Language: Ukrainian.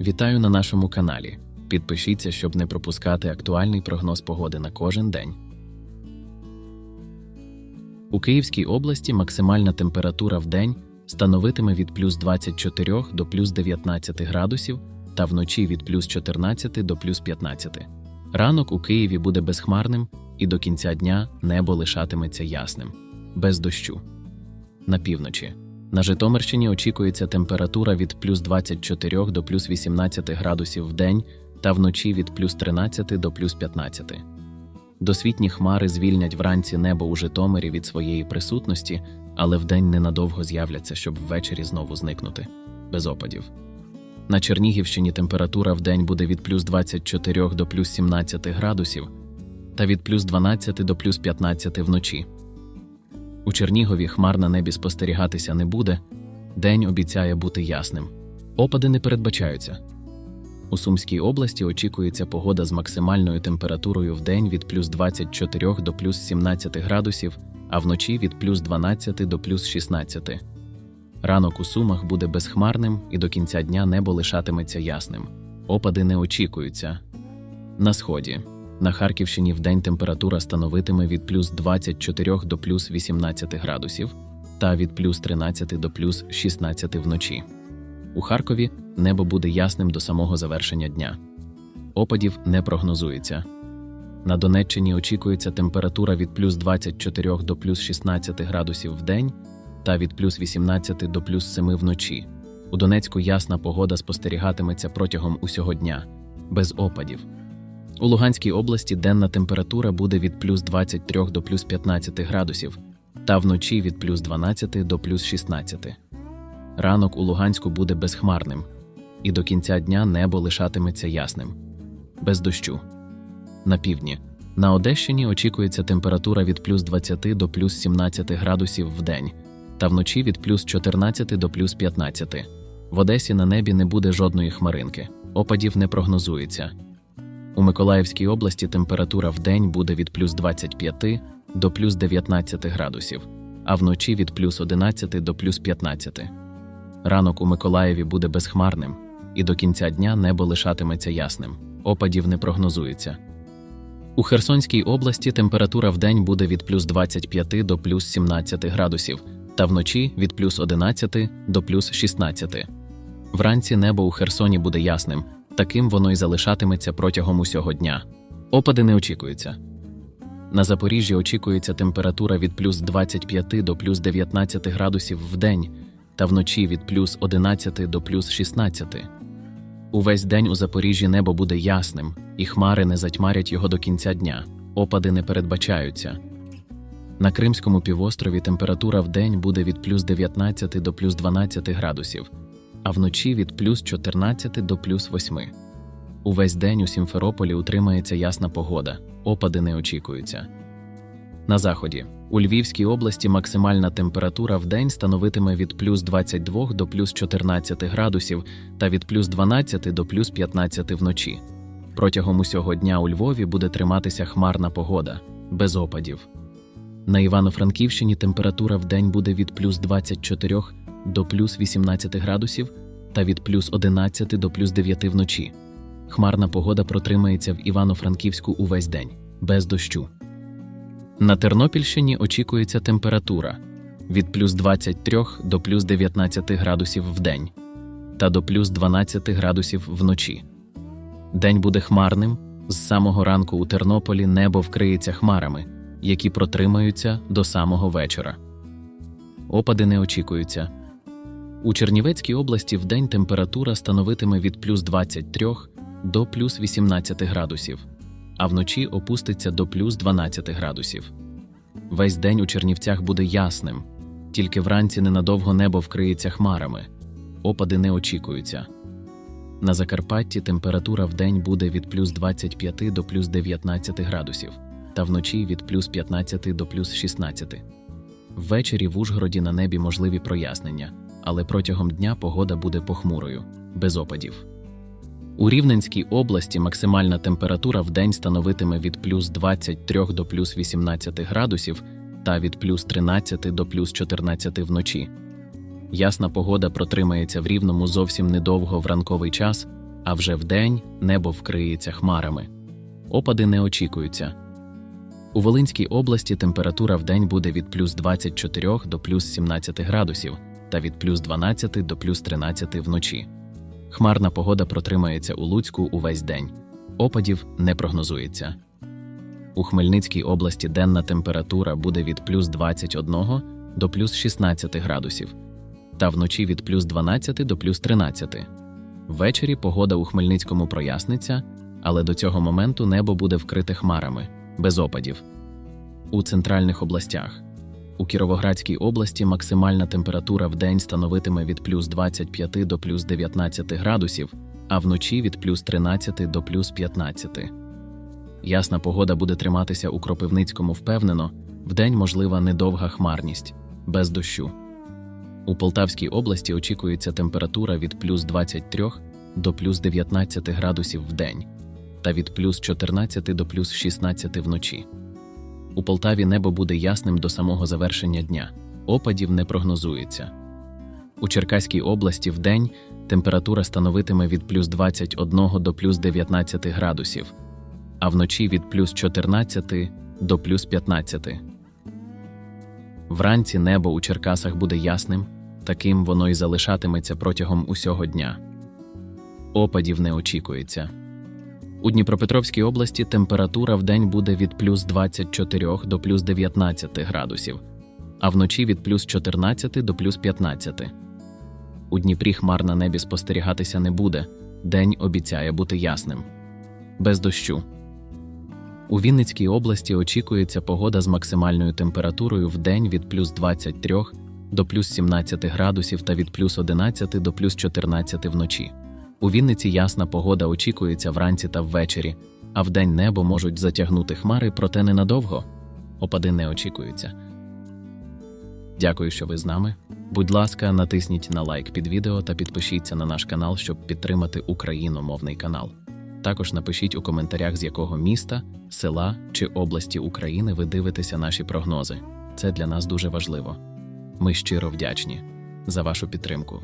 Вітаю на нашому каналі. Підпишіться, щоб не пропускати актуальний прогноз погоди на кожен день. У Київській області максимальна температура в день становитиме від плюс 24 до плюс 19 градусів та вночі від плюс 14 до плюс 15. Ранок у Києві буде безхмарним і до кінця дня небо лишатиметься ясним, без дощу. На півночі. На Житомирщині очікується температура від плюс 24 до плюс 18 градусів в день та вночі від плюс 13 до плюс 15. Досвітні хмари звільнять вранці небо у Житомирі від своєї присутності, але вдень ненадовго з'являться, щоб ввечері знову зникнути без опадів. На Чернігівщині температура в день буде від плюс 24 до плюс 17 градусів та від плюс 12 до плюс 15 вночі. У Чернігові хмар на небі спостерігатися не буде, день обіцяє бути ясним. Опади не передбачаються. У Сумській області очікується погода з максимальною температурою в день від плюс 24 до плюс 17 градусів, а вночі від плюс 12 до плюс 16. Ранок у Сумах буде безхмарним і до кінця дня небо лишатиметься ясним. Опади не очікуються. На сході. На Харківщині вдень температура становитиме від плюс 24 до плюс 18 градусів та від плюс 13 до плюс 16 вночі. У Харкові небо буде ясним до самого завершення дня. Опадів не прогнозується. На Донеччині очікується температура від плюс 24 до плюс 16 градусів в день та від плюс 18 до плюс 7 вночі. У Донецьку ясна погода спостерігатиметься протягом усього дня, без опадів. У Луганській області денна температура буде від плюс 23 до плюс 15 градусів, та вночі від плюс 12 до плюс 16. Ранок у Луганську буде безхмарним, і до кінця дня небо лишатиметься ясним, без дощу. На півдні. На Одещині очікується температура від плюс 20 до плюс 17 градусів в день, та вночі від плюс 14 до плюс 15. В Одесі на небі не буде жодної хмаринки, опадів не прогнозується. У Миколаївській області температура в день буде від плюс 25 до плюс 19 градусів, а вночі від плюс 11 до плюс 15. Ранок у Миколаєві буде безхмарним, і до кінця дня небо лишатиметься ясним. Опадів не прогнозується. У Херсонській області температура в день буде від плюс 25 до плюс 17 градусів, та вночі від плюс 11 до плюс 16. Вранці небо у Херсоні буде ясним, таким воно й залишатиметься протягом усього дня. Опади не очікуються. На Запоріжжі очікується температура від плюс 25 до плюс 19 градусів в день та вночі від плюс 11 до плюс 16. Увесь день у Запоріжжі небо буде ясним, і хмари не затьмарять його до кінця дня. Опади не передбачаються. На Кримському півострові температура в день буде від плюс 19 до плюс 12 градусів, а вночі від плюс 14 до плюс 8. Увесь день у Сімферополі утримається ясна погода, опади не очікуються. На заході. У Львівській області максимальна температура в день становитиме від плюс 22 до плюс 14 градусів та від плюс 12 до плюс 15 вночі. Протягом усього дня у Львові буде триматися хмарна погода, без опадів. На Івано-Франківщині температура в день буде від плюс 24 до плюс 18 градусів та від плюс 11 до плюс 9 вночі. Хмарна погода протримається в Івано-Франківську увесь день, без дощу. На Тернопільщині очікується температура від плюс 23 до плюс 19 градусів в день та до плюс 12 градусів вночі. День буде хмарним. З самого ранку у Тернополі небо вкриється хмарами, які протримаються до самого вечора. Опади не очікуються. У Чернівецькій області вдень температура становитиме від плюс 23 до плюс 18 градусів, а вночі опуститься до плюс 12 градусів. Весь день у Чернівцях буде ясним, тільки вранці ненадовго небо вкриється хмарами, опади не очікуються. На Закарпатті температура в день буде від плюс 25 до плюс 19 градусів, та вночі від плюс 15 до плюс 16. Ввечері в Ужгороді на небі можливі прояснення, але протягом дня погода буде похмурою, без опадів. У Рівненській області максимальна температура в день становитиме від плюс 23 до плюс 18 градусів та від плюс 13 до плюс 14 вночі. Ясна погода протримається в рівному зовсім недовго в ранковий час, а вже вдень небо вкриється хмарами. Опади не очікуються. У Волинській області температура вдень буде від плюс 24 до плюс 17 градусів та від плюс 12 до плюс 13 вночі. Хмарна погода протримається у Луцьку увесь день. Опадів не прогнозується. У Хмельницькій області денна температура буде від плюс 21 до плюс 16 градусів, та вночі від плюс 12 до плюс 13. Ввечері погода у Хмельницькому проясниться, але до цього моменту небо буде вкрите хмарами, без опадів. У центральних областях. У Кіровоградській області максимальна температура в день становитиме від плюс 25 до плюс 19 градусів, а вночі від плюс 13 до плюс 15. Ясна погода буде триматися у Кропивницькому впевнено, вдень можлива недовга хмарність, без дощу. У Полтавській області очікується температура від плюс 23 до плюс 19 градусів в день та від плюс 14 до плюс 16 вночі. У Полтаві небо буде ясним до самого завершення дня, опадів не прогнозується. У Черкаській області в день температура становитиме від плюс 21 до плюс 19 градусів, а вночі від плюс 14 до плюс 15. Вранці небо у Черкасах буде ясним, таким воно й залишатиметься протягом усього дня. Опадів не очікується. У Дніпропетровській області температура в день буде від плюс 24 до плюс 19 градусів, а вночі від плюс 14 до плюс 15. У Дніпрі хмар на небі спостерігатися не буде, день обіцяє бути ясним. Без дощу. У Вінницькій області очікується погода з максимальною температурою в день від плюс 23 до плюс 17 градусів та від плюс 11 до плюс 14 вночі. У Вінниці ясна погода очікується вранці та ввечері, а вдень небо можуть затягнути хмари, проте ненадовго. Опади не очікуються. Дякую, що ви з нами. Будь ласка, натисніть на лайк під відео та підпишіться на наш канал, щоб підтримати україномовний канал. Також напишіть у коментарях, з якого міста, села чи області України ви дивитеся наші прогнози. Це для нас дуже важливо. Ми щиро вдячні за вашу підтримку.